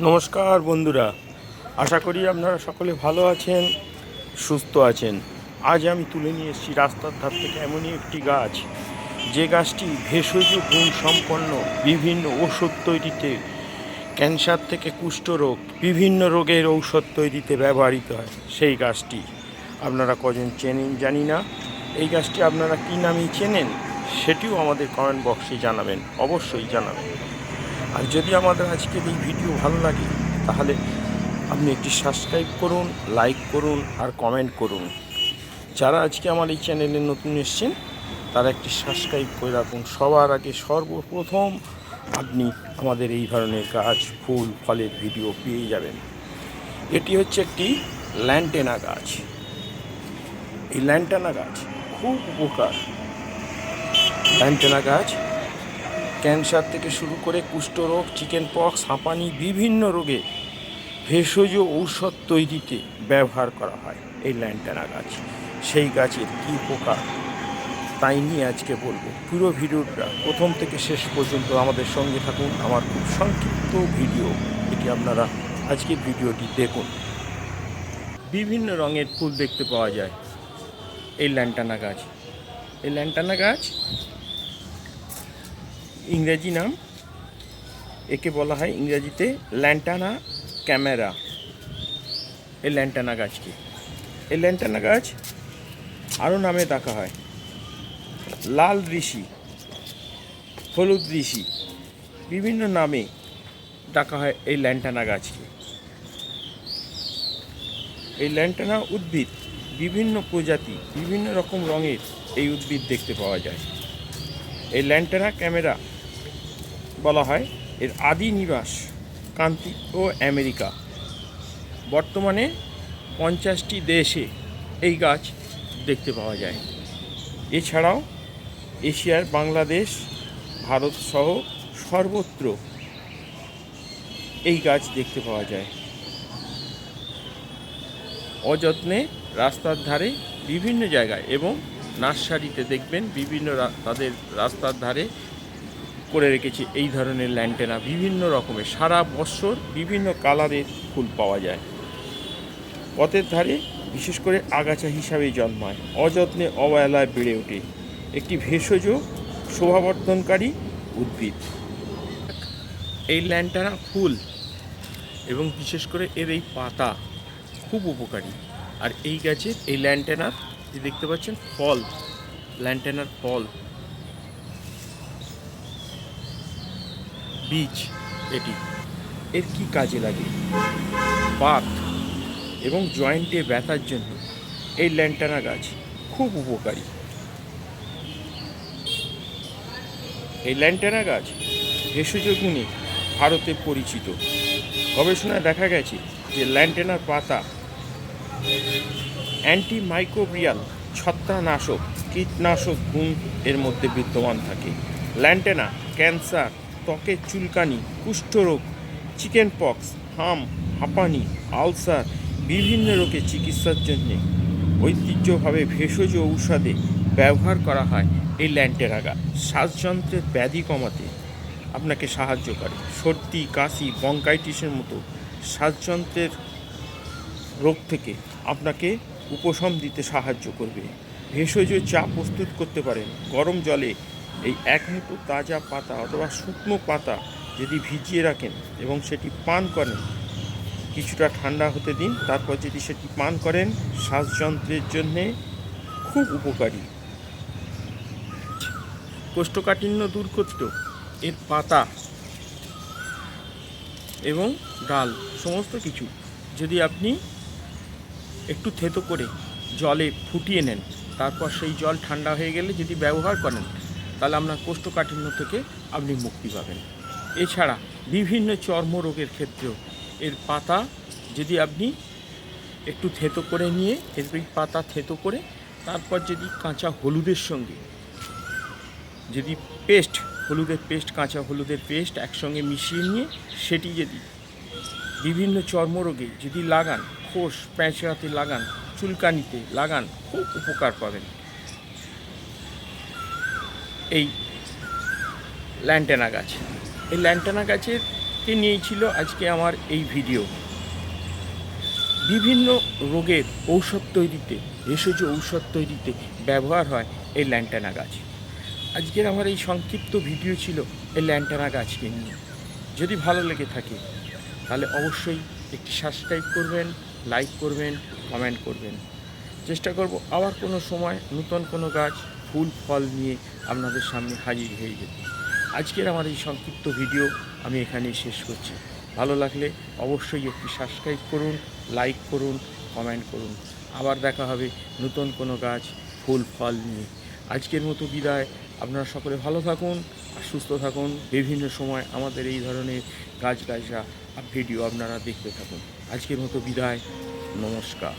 নমস্কার বন্ধুরা। আশা করি আপনারা সকলে ভালো আছেন, সুস্থ আছেন। আজ আমি তুলে নিয়ে এসেছি রাস্তার ধার থেকে এমনই একটি গাছ। যে গাছটি ভেষজ গুণ সম্পন্ন বিভিন্ন ওষুধ তৈরিতে, ক্যান্সার থেকে কুষ্ঠরোগ বিভিন্ন রোগের ঔষধ তৈরিতে ব্যবহৃত হয় সেই গাছটি। আপনারা কজন চেনেন জানি না। এই গাছটি আপনারা কী নামে চেনেন? সেটিও আমাদের কমেন্ট বক্সে জানাবেন। অবশ্যই জানাবেন। আর যদি আমাদের আজকের এই ভিডিও ভালো লাগে, তাহলে আপনি একটি সাবস্ক্রাইব করুন লাইক করুন আর কমেন্ট করুন। যারা আজকে আমার এই চ্যানেলে নতুন এসছেন, তারা একটি সাবস্ক্রাইব করে রাখুন। সবার আগে সর্বপ্রথম আপনি আমাদের এই ধরনের গাছ, ফুল, ফলের ভিডিও পেয়ে যাবেন। এটি হচ্ছে একটি ল্যান্টেনা গাছ। এই ল্যান্টেনা গাছ খুব উপকার। ল্যান্টেনা গাছ ক্যান্সার থেকে শুরু করে কুষ্ঠরোগ চিকেন পক্স হাঁপানি, বিভিন্ন রোগে ভেষজ ঔষধ তৈরিতে ব্যবহার করা হয় এই ল্যান্টানা গাছ। সেই গাছের কী উপকার তাই নিয়ে আজকে বলব। পুরো ভিডিওটা প্রথম থেকে শেষ পর্যন্ত আমাদের সঙ্গে থাকুন। আমার খুব সংক্ষিপ্ত ভিডিও এটি আপনারা আজকে ভিডিওটি দেখুন। বিভিন্ন রঙের ফুল দেখতে পাওয়া যায় এই ল্যান্টানা গাছ। এই ল্যান্টানা গাছ ইংরেজি নাম। একে বলা হয় ইংরেজিতে ল্যান্টানা ক্যামেরা। এই ল্যান্টানা গাছকে এই ল্যান্টানা গাছ আরও নামে ডাকা হয়। লাল ঋষি, হলুদ ঋষি, বিভিন্ন নামে ডাকা হয় এই ল্যান্টানা গাছকে। এই ল্যান্টানা উদ্ভিদ বিভিন্ন প্রজাতি, বিভিন্ন রকম রঙের এই উদ্ভিদ দেখতে পাওয়া যায়। এই ল্যান্টানা ক্যামেরা বলা হয়, এর আদি নিবাস কান্তি ও আমেরিকা। বর্তমানে পঞ্চাশটি দেশে এই গাছ দেখতে পাওয়া যায়। এছাড়াও এশিয়ার বাংলাদেশ, ভারত সহ সর্বত্র এই গাছ দেখতে পাওয়া যায়। অযত্নে রাস্তার ধারে বিভিন্ন জায়গায় এবং নার্সারিতে দেখবেন বিভিন্ন তাদের রাস্তার ধারে করে রেখেছে এই ধরনের ল্যান্টেনা বিভিন্ন রকমের, সারা বছর বিভিন্ন কালারের ফুল পাওয়া যায়। পথের ধারে বিশেষ করে আগাছা হিসাবে জন্মায়, অযত্নে অবহেলায় বেড়ে ওঠে। একটি ভেষজ শোভাবর্ধনকারী উদ্ভিদ। এই ল্যান্টানা ফুল এবং বিশেষ করে এর এই পাতা খুব উপকারী। আর এই গাছের এই ল্যান্টেনার যে দেখতে পাচ্ছেন, ফল ল্যান্টেনার ফল বীজ এটি। এর কি কাজে লাগে? বাত এবং জয়েন্টে ব্যথার জন্য এই ল্যান্টানা গাছ খুব উপকারী। এই ল্যান্টানা গাছ ভেষজ গুণে ভারতে পরিচিত। গবেষণায় দেখা গেছে যে ল্যান্টেনার পাতা অ্যান্টিমাইক্রোবিয়াল ছত্রানাশক কীটনাশক গুণ এর মধ্যে বিদ্যমান থাকে। ল্যান্টেনা ক্যান্সার ত্বকের চুলকানি, কুষ্ঠরোগ, চিকেন পক্স, হাম, হাঁপানি, আলসার, বিভিন্ন রোগের চিকিৎসার জন্যে ঐতিহ্যভাবে ভেষজ ঔষধে ব্যবহার করা হয় এই ল্যান্টেনা গাছ শ্বাসযন্ত্রের ব্যাধি কমাতে আপনাকে সাহায্য করে। সর্দি, কাশি, বঙ্কাইটিসের মতো শ্বাসযন্ত্রের রোগ থেকে আপনাকে উপশম দিতে সাহায্য করবে। ভেষজ চা প্রস্তুত করতে পারেন। গরম জলে এই এক মুঠো তাজা পাতা অথবা শুকনো পাতা যদি ভিজিয়ে রাখেন এবং সেটি পান করেন, কিছুটা ঠান্ডা হতে দিন, তারপর যদি সেটি পান করেন, শ্বাসযন্ত্রের জন্যে খুব উপকারী। কোষ্ঠকাঠিন্য দূর করতেও এর পাতা এবং ডাল সমস্ত কিছু যদি আপনি একটু থেতো করে জলে ফুটিয়ে নেন, তারপর সেই জল ঠান্ডা হয়ে গেলে যদি ব্যবহার করেন তাহলে আপনার কোষ্ঠকাঠিন্য থেকে আপনি মুক্তি পাবেন। এছাড়া বিভিন্ন চর্মরোগের ক্ষেত্রেও এর পাতা যদি আপনি একটু থেতো করে নিয়ে এর পাতা থেতো করে, তারপর যদি কাঁচা হলুদের সঙ্গে, যদি পেস্ট, হলুদের পেস্ট, কাঁচা হলুদের পেস্ট একসঙ্গে মিশিয়ে নিয়ে, সেটি যদি বিভিন্ন চর্মরোগে যদি লাগান, খোস, প্যাঁচড়াতে লাগান, চুলকানিতে লাগান, খুব উপকার পাবেন। এই ল্যান্টেনা গাছ। এই ল্যান্টেনা গাছের কে নিয়েই ছিল আজকে আমার এই ভিডিও। বিভিন্ন রোগের ঔষধ তৈরিতে, ভেষজ ঔষধ তৈরিতে ব্যবহার হয় এই ল্যান্টানা গাছ। আজকের আমার এই সংক্ষিপ্ত ভিডিও ছিল এই ল্যান্টানা গাছকে নিয়ে। যদি ভালো লেগে থাকে, তাহলে অবশ্যই একটি সাবস্ক্রাইব করবেন, লাইক করবেন, কমেন্ট করবেন। চেষ্টা করব আবার কোনো সময় নতুন কোনো গাছ ফুল ফল নিয়ে আপনাদের সামনে হাজির হয়ে যেত। আজকের আমার এই সংক্ষিপ্ত ভিডিও আমি এখানেই শেষ করছি। ভালো লাগলে অবশ্যই একটি সাবস্ক্রাইব করুন, লাইক করুন, কমেন্ট করুন। আবার দেখা হবে নতুন কোনো গাছ, ফুল, ফল নিয়ে। আজকের মতো বিদায়। আপনারা সকলে ভালো থাকুন আর সুস্থ থাকুন। বিভিন্ন সময় আমাদের এই ধরনের গাছ গাছরা ভিডিও আপনারা দেখতে থাকুন। আজকের মতো বিদায়। নমস্কার।